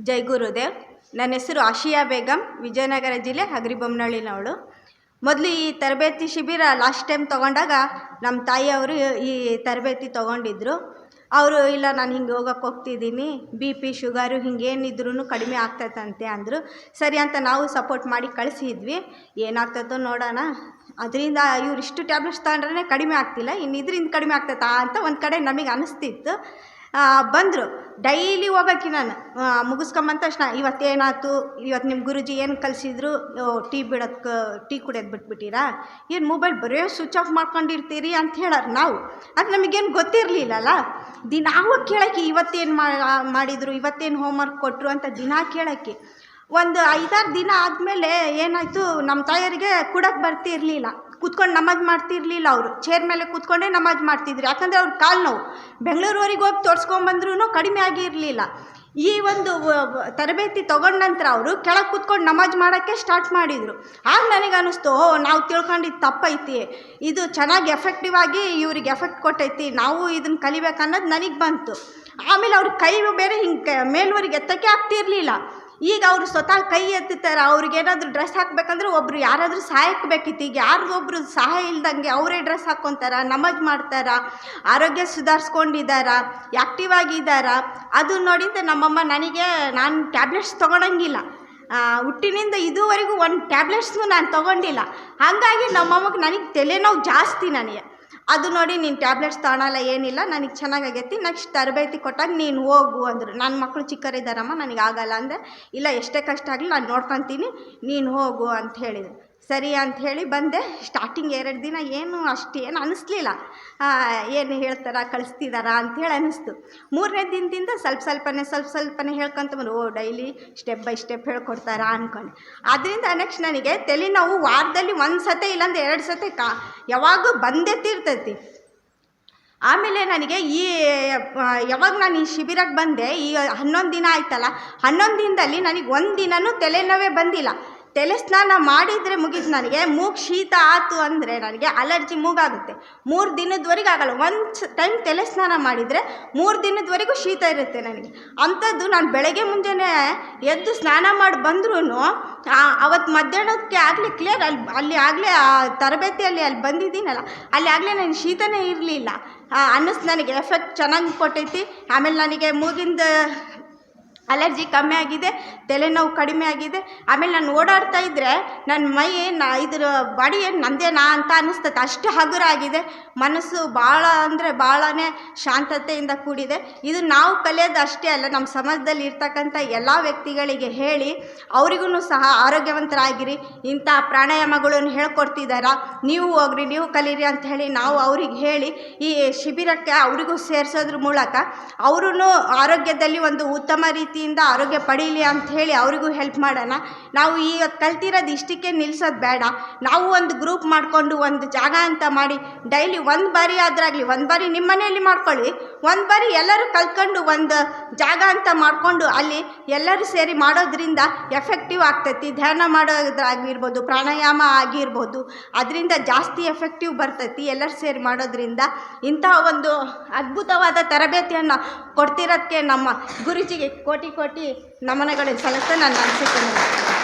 ಜೈ ಗುರುದೇವ್. ನನ್ನ ಹೆಸರು ಆಶಿಯಾ ಬೇಗಂ, ವಿಜಯನಗರ ಜಿಲ್ಲೆ ಹಗರಿಬೊಮ್ಮನಹಳ್ಳಿನವಳು. ಮೊದಲು ಈ ತರಬೇತಿ ಶಿಬಿರ ಲಾಸ್ಟ್ ಟೈಮ್ ತೊಗೊಂಡಾಗ ನಮ್ಮ ತಾಯಿಯವರು ಈ ತರಬೇತಿ ತೊಗೊಂಡಿದ್ರು. ಅವರು, ಇಲ್ಲ, ನಾನು ಹಿಂಗೆ ಹೋಗಕ್ಕೆ ಹೋಗ್ತಿದ್ದೀನಿ. ಬಿ ಪಿ ಶುಗರು ಹಿಂಗೇನಿದ್ರೂ ಕಡಿಮೆ ಆಗ್ತೈತಂತೆ ಅಂದರು. ಸರಿ ಅಂತ ನಾವು ಸಪೋರ್ಟ್ ಮಾಡಿ ಕಳಿಸಿದ್ವಿ. ಏನಾಗ್ತೈತೋ ನೋಡೋಣ. ಅದರಿಂದ ಇವ್ರು ಇಷ್ಟು ಟ್ಯಾಬ್ಲೆಟ್ಸ್ ತಗೊಂಡ್ರೆ ಕಡಿಮೆ ಆಗ್ತಿಲ್ಲ. ಇನ್ನು ಇದರಿಂದ ಕಡಿಮೆ ಆಗ್ತೈತಾ ಅಂತ ಒಂದು ಕಡೆ ನಮಗೆ ಅನಿಸ್ತಿತ್ತು. ಬಂದರು. ಡೈಲಿ ಹೋಗಕ್ಕೆ ನಾನು ಮುಗಿಸ್ಕೊಂಬಂದ ತಕ್ಷಣ ಇವತ್ತೇನಾಯ್ತು? ಇವತ್ತು ನಿಮ್ಮ ಗುರೂಜಿ ಏನು ಕಲಿಸಿದ್ರು? ಟೀ ಬಿಡೋಕ್ಕೆ ಟೀ ಕುಡಿಯೋದು ಬಿಟ್ಬಿಟ್ಟಿರಾ ಏನು ಮೊಬೈಲ್ ಬರೀ ಸ್ವಿಚ್ ಆಫ್ ಮಾಡ್ಕೊಂಡಿರ್ತೀರಿ ಅಂತ ಹೇಳೋರು ನಾವು. ಅದು ನಮಗೇನು ಗೊತ್ತಿರಲಿಲ್ಲಲ್ಲ? ದಿನ ಕೇಳೋಕ್ಕೆ ಇವತ್ತೇನು ಮಾಡಿದರು, ಇವತ್ತೇನು ಹೋಮ್ವರ್ಕ್ ಕೊಟ್ಟರು ಅಂತ ದಿನಾ ಕೇಳೋಕ್ಕೆ. ಒಂದು ಐದಾರು ದಿನ ಆದಮೇಲೆ ಏನಾಯಿತು? ನಮ್ಮ ತಾಯಿಯರಿಗೆ ಕೂಡಕ್ಕೆ ಬರ್ತಿರಲಿಲ್ಲ. ಕೂತ್ಕೊಂಡು ನಮಾಜ್ ಮಾಡ್ತಿರ್ಲಿಲ್ಲ ಅವರು. ಚೇರ್ ಮೇಲೆ ಕೂತ್ಕೊಂಡೇ ನಮಾಜ್ ಮಾಡ್ತಿದ್ರು. ಯಾಕಂದರೆ ಅವ್ರ ಕಾಲು ನೋವು. ಬೆಂಗಳೂರುವರೆಗೆ ಹೋಗಿ ತೋರಿಸ್ಕೊಂಬಂದ್ರೂ ಕಡಿಮೆ ಆಗಿರಲಿಲ್ಲ. ಈ ಒಂದು ತರಬೇತಿ ತೊಗೊಂಡ ನಂತರ ಅವರು ಕೆಳಗೆ ಕೂತ್ಕೊಂಡು ನಮಾಜ್ ಮಾಡೋಕ್ಕೆ ಸ್ಟಾರ್ಟ್ ಮಾಡಿದರು. ಆಗ ನನಗೆ ಅನ್ನಿಸ್ತು ಓ ನಾವು ತಿಳ್ಕೊಂಡಿದ್ದು ತಪ್ಪೈತಿ. ಇದು ಚೆನ್ನಾಗಿ ಎಫೆಕ್ಟಿವ್ ಆಗಿ ಇವ್ರಿಗೆ ಎಫೆಕ್ಟ್ ಕೊಟ್ಟೈತಿ. ನಾವು ಇದನ್ನು ಕಲಿಬೇಕು ಅನ್ನೋದು ನನಗೆ ಬಂತು. ಆಮೇಲೆ ಅವ್ರ ಕೈ ಬೇರೆ ಹಿಂಗೆ ಮೇಲ್ವರೆಗೆ ಎತ್ತಕ್ಕೆ ಆಗ್ತಿರ್ಲಿಲ್ಲ. ಈಗ ಅವರು ಸ್ವತಃ ಕೈ ಎತ್ತುತ್ತಾರೆ ಅವ್ರಿಗೇನಾದರೂ ಡ್ರೆಸ್ ಹಾಕ್ಬೇಕಂದ್ರೆ ಒಬ್ಬರು ಯಾರಾದರೂ ಸಹಾಯಕ್ಕೆ ಬೇಕಿತ್ತು ಈಗ ಯಾರಿಗೊಬ್ರು ಸಹಾಯ ಇಲ್ದಂಗೆ ಅವರೇ ಡ್ರೆಸ್ ಹಾಕ್ಕೊತಾರ ನಮಾಜ್ ಮಾಡ್ತಾರ, ಆರೋಗ್ಯ ಸುಧಾರಿಸ್ಕೊಂಡಿದ್ದಾರ ಆ್ಯಕ್ಟಿವ್ ಆಗಿದ್ದಾರ ಅದು ನೋಡಿದ್ದೆ ನಮ್ಮಮ್ಮ ನನಗೆ ನಾನು ಟ್ಯಾಬ್ಲೆಟ್ಸ್ ತೊಗೊಳಂಗಿಲ್ಲ ಹುಟ್ಟಿನಿಂದ ಇದುವರೆಗೂ ಒಂದು ಟ್ಯಾಬ್ಲೆಟ್ಸ್ನು ನಾನು ತೊಗೊಂಡಿಲ್ಲ. ಹಾಗಾಗಿ ನಮ್ಮಮ್ಮಗೆ ನನಗೆ ತಲೆನೋವು ಜಾಸ್ತಿ ನನಗೆ. ಅದು ನೋಡಿ ನೀನು ಟ್ಯಾಬ್ಲೆಟ್ಸ್ ತಗೊಳಲ್ಲ, ಏನಿಲ್ಲ, ನನಗೆ ಚೆನ್ನಾಗಾಗೈತಿ ನೆಕ್ಸ್ಟ್ ತರಬೇತಿ ಕೊಟ್ಟಾಗ ನೀನು ಹೋಗು ಅಂದರು. ನನ್ನ ಮಕ್ಕಳು ಚಿಕ್ಕರಿದ್ದಾರಮ್ಮ ನನಗೆ ಆಗಲ್ಲ ಅಂದೆ. ಇಲ್ಲ, ಎಷ್ಟೇ ಕಷ್ಟ ಆಗಲಿ ನಾನು ನೋಡ್ಕೊತೀನಿ, ನೀನು ಹೋಗು ಅಂತ ಹೇಳಿದರು. ಸರಿ ಅಂತ ಹೇಳಿ ಬಂದೆ. ಸ್ಟಾರ್ಟಿಂಗ್ ಎರಡು ದಿನ ಏನು ಅಷ್ಟು ಏನು ಅನ್ನಿಸ್ಲಿಲ್ಲ ಏನು ಹೇಳ್ತಾರ, ಕಳಿಸ್ತಿದಾರ ಅಂಥೇಳಿ ಅನ್ನಿಸ್ತು ಮೂರನೇ ದಿನದಿಂದ ಸ್ವಲ್ಪ ಸ್ವಲ್ಪನೇ ಸ್ವಲ್ಪ ಸ್ವಲ್ಪನೇ ಹೇಳ್ಕೊಂತ ಬಂದು. ಓ ಡೈಲಿ ಸ್ಟೆಪ್ ಬೈ ಸ್ಟೆಪ್ ಹೇಳ್ಕೊಡ್ತಾರ ಅಂದ್ಕೊಂಡೆ ಅದರಿಂದ ನೆಕ್ಸ್ಟ್ ನನಗೆ ತಲೆನೋವು ವಾರದಲ್ಲಿ ಒಂದು ಸತೆ ಇಲ್ಲಾಂದ್ರೆ ಎರಡು ಸತೆ ಕಾ ಯಾವಾಗೂ ಬಂದೇ ತೀರ್ತೈತಿ. ಆಮೇಲೆ ನನಗೆ ಈ ಯಾವಾಗ ನಾನು ಈ ಶಿಬಿರಕ್ಕೆ ಬಂದೆ ಈ ಹನ್ನೊಂದು ದಿನ ಆಯ್ತಲ್ಲ, ಹನ್ನೊಂದು ದಿನದಲ್ಲಿ ನನಗೆ ಒಂದು ದಿನವೂ ತಲೆನೋವೇ ಬಂದಿಲ್ಲ. ತಲೆ ಸ್ನಾನ ಮಾಡಿದರೆ ಮುಗೀತು ನನಗೆ. ಮೂಗು ಶೀತ ಆಯ್ತು ಅಂದರೆ ನನಗೆ ಅಲರ್ಜಿ ಮೂಗಾಗುತ್ತೆ. ಮೂರು ದಿನದವರೆಗೆ ಆಗಲ್ಲ. ಒಂದು ಟೈಮ್ ತಲೆ ಸ್ನಾನ ಮಾಡಿದರೆ ಮೂರು ದಿನದವರೆಗೂ ಶೀತ ಇರುತ್ತೆ ನನಗೆ. ಅಂಥದ್ದು ನಾನು ಬೆಳಗ್ಗೆ ಮುಂಜಾನೆ ಎದ್ದು ಸ್ನಾನ ಮಾಡಿ ಬಂದ್ರೂ ಅವತ್ತು ಮಧ್ಯಾಹ್ನಕ್ಕೆ ಆಗಲಿ ಕ್ಲಿಯರ್ ಅಲ್ಲಿ ಅಲ್ಲಿ ಆಗಲೇ ಆ ತರಬೇತಿಯಲ್ಲಿ ಅಲ್ಲಿ ಬಂದಿದ್ದೀನಲ್ಲ, ಅಲ್ಲಿ ಆಗಲೇ ನನಗೆ ಶೀತನೇ ಇರಲಿಲ್ಲ. ಅನ್ನಿಸ್ ನನಗೆ. ಎಫೆಕ್ಟ್ ಚೆನ್ನಾಗಿ ಕೊಟ್ಟೈತಿ. ಆಮೇಲೆ ನನಗೆ ಮೂಗಿಂದ ಅಲರ್ಜಿ ಕಮ್ಮಿ ಆಗಿದೆ, ತಲೆನೋವು ಕಡಿಮೆ ಆಗಿದೆ. ಆಮೇಲೆ ನಾನು ಓಡಾಡ್ತಾ ಇದ್ದರೆ ನನ್ನ ಮೈ ನಾ ಇದ್ರ ಬಾಡಿ ಏನು ನಂದೇನಾ ಅಂತ ಅನ್ನಿಸ್ತೈತೆ ಅಷ್ಟು ಹಗುರ ಆಗಿದೆ. ಮನಸ್ಸು ಭಾಳ ಅಂದರೆ ಭಾಳನೇ ಶಾಂತತೆಯಿಂದ ಕೂಡಿದೆ. ಇದು ನಾವು ಕಲಿಯೋದು ಅಷ್ಟೇ ಅಲ್ಲ, ನಮ್ಮ ಸಮಾಜದಲ್ಲಿ ಇರ್ತಕ್ಕಂಥ ಎಲ್ಲ ವ್ಯಕ್ತಿಗಳಿಗೆ ಹೇಳಿ ಅವರಿಗೂ ಸಹ ಆರೋಗ್ಯವಂತರಾಗಿರಿ. ಇಂಥ ಪ್ರಾಣಾಯಾಮಗಳನ್ನು ಹೇಳ್ಕೊಡ್ತಿದ್ದಾರ ನೀವು ಹೋಗ್ರಿ, ನೀವು ಕಲೀರಿ ಅಂತ ಹೇಳಿ ನಾವು ಅವ್ರಿಗೆ ಹೇಳಿ ಈ ಶಿಬಿರಕ್ಕೆ ಅವರಿಗೂ ಸೇರಿಸೋದ್ರ ಮೂಲಕ ಅವರೂ ಆರೋಗ್ಯದಲ್ಲಿ ಒಂದು ಉತ್ತಮ ರೀತಿಯಿಂದ ಆರೋಗ್ಯ ಪಡೀಲಿ ಅಂತ ಹೇಳಿ ಅವರಿಗೂ ಹೆಲ್ಪ್ ಮಾಡೋಣ. ನಾವು ಈಗ ಕಲ್ತಿರೋದು ಇಷ್ಟಕ್ಕೆ ನಿಲ್ಸೋದು ಬೇಡ. ನಾವು ಒಂದು ಗ್ರೂಪ್ ಮಾಡಿಕೊಂಡು ಒಂದು ಜಾಗ ಅಂತ ಮಾಡಿ ಡೈಲಿ ಒಂದು ಬಾರಿ ಆದ್ರಾಗಲಿ, ಒಂದು ಬಾರಿ ನಿಮ್ಮ ಮನೆಯಲ್ಲಿ ಮಾಡ್ಕೊಳ್ಳಿ. ಒಂದು ಬಾರಿ ಎಲ್ಲರೂ ಕಲ್ತ್ಕೊಂಡು ಒಂದು ಜಾಗ ಅಂತ ಮಾಡಿಕೊಂಡು ಅಲ್ಲಿ ಎಲ್ಲರೂ ಸೇರಿ ಮಾಡೋದ್ರಿಂದ ಎಫೆಕ್ಟಿವ್ ಆಗ್ತೈತಿ. ಧ್ಯಾನ ಮಾಡೋದಾಗಿರ್ಬೋದು ಪ್ರಾಣಾಯಾಮ ಆಗಿರ್ಬೋದು. ಅದರಿಂದ ಜಾಸ್ತಿ ಎಫೆಕ್ಟಿವ್ ಬರ್ತೈತಿ ಎಲ್ಲರೂ ಸೇರಿ ಮಾಡೋದ್ರಿಂದ. ಇಂತಹ ಒಂದು ಅದ್ಭುತವಾದ ತರಬೇತಿಯನ್ನು ಕೊಡ್ತಿರೋದಕ್ಕೆ ನಮ್ಮ ಗುರುಜಿಗೆ ಕೋಟಿ ಕೋಟಿ ನಮನಗಳನ್ನು ಸಲ್ಲಿಸ್ತಾ ನಾನು ಅನಿಸುತ್ತೇನೆ